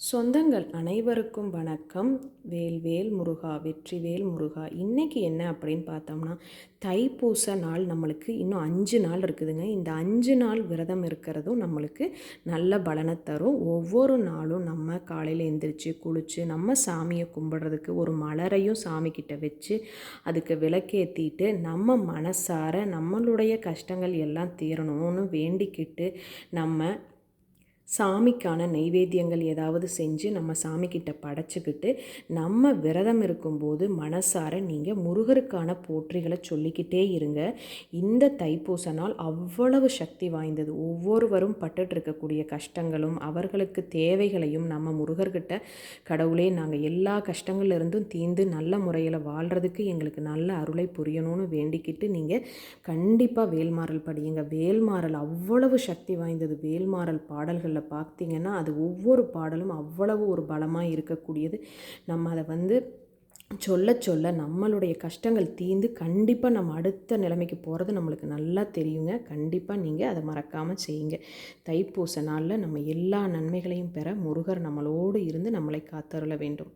சொந்தங்கள் அனைவருக்கும் வணக்கம். வேல்வேல் முருகா வெற்றிவேல் முருகா. இன்றைக்கி என்ன அப்படின்னு பார்த்தோம்னா தைப்பூச நாள் நம்மளுக்கு இன்னும் அஞ்சு நாள் இருக்குதுங்க. இந்த அஞ்சு நாள் விரதம் இருக்கிறதும் நம்மளுக்கு நல்ல பலனை தரும். ஒவ்வொரு நாளும் நம்ம காலையில் எந்திரிச்சு குளித்து நம்ம சாமியை கும்பிட்றதுக்கு ஒரு மலரையும் சாமிக்கிட்ட வச்சு அதுக்கு விளக்கேற்றிட்டு நம்ம மனசார நம்மளுடைய கஷ்டங்கள் எல்லாம் தீரணும்னு வேண்டிக்கிட்டு நம்ம சாமிக்கான நைவேத்தியங்கள் ஏதாவது செஞ்சு நம்ம சாமிக்கிட்ட படைச்சிக்கிட்டு நம்ம விரதம் இருக்கும்போது மனசார நீங்கள் முருகருக்கான போற்றிகளை சொல்லிக்கிட்டே இருங்க. இந்த தைப்பூச நாள் அவ்வளவு சக்தி வாய்ந்தது. ஒவ்வொருவரும் பட்டுட்ருக்கக்கூடிய கஷ்டங்களும் அவர்களுக்கு தேவைகளையும் நம்ம முருகர்கிட்ட கடவுளே நாங்கள் எல்லா கஷ்டங்கள்லேருந்தும் தீர்ந்து நல்ல முறையில் வாழ்கிறதுக்கு எங்களுக்கு நல்ல அருளை புரியணும்னு வேண்டிக்கிட்டு நீங்கள் கண்டிப்பாக வேல்மாறல் படியுங்க. வேல்மாறல் அவ்வளவு சக்தி வாய்ந்தது. வேல்மாறல் பாடல்கள் பாடல்களில் பார்த்தீங்கன்னா அது ஒவ்வொரு பாடலும் அவ்வளவு ஒரு பலமாக இருக்கக்கூடியது. நம்ம அதை வந்து சொல்ல சொல்ல நம்மளுடைய கஷ்டங்கள் தீர்ந்து கண்டிப்பாக நம்ம அடுத்த நிலைமைக்கு போகிறது நம்மளுக்கு நல்லா தெரியுங்க. கண்டிப்பாக நீங்கள் அதை மறக்காமல் செய்யுங்க. தைப்பூச நாளில் நம்ம எல்லா நன்மைகளையும் பெற முருகர் நம்மளோடு இருந்து நம்மளை காத்தருள வேண்டும்.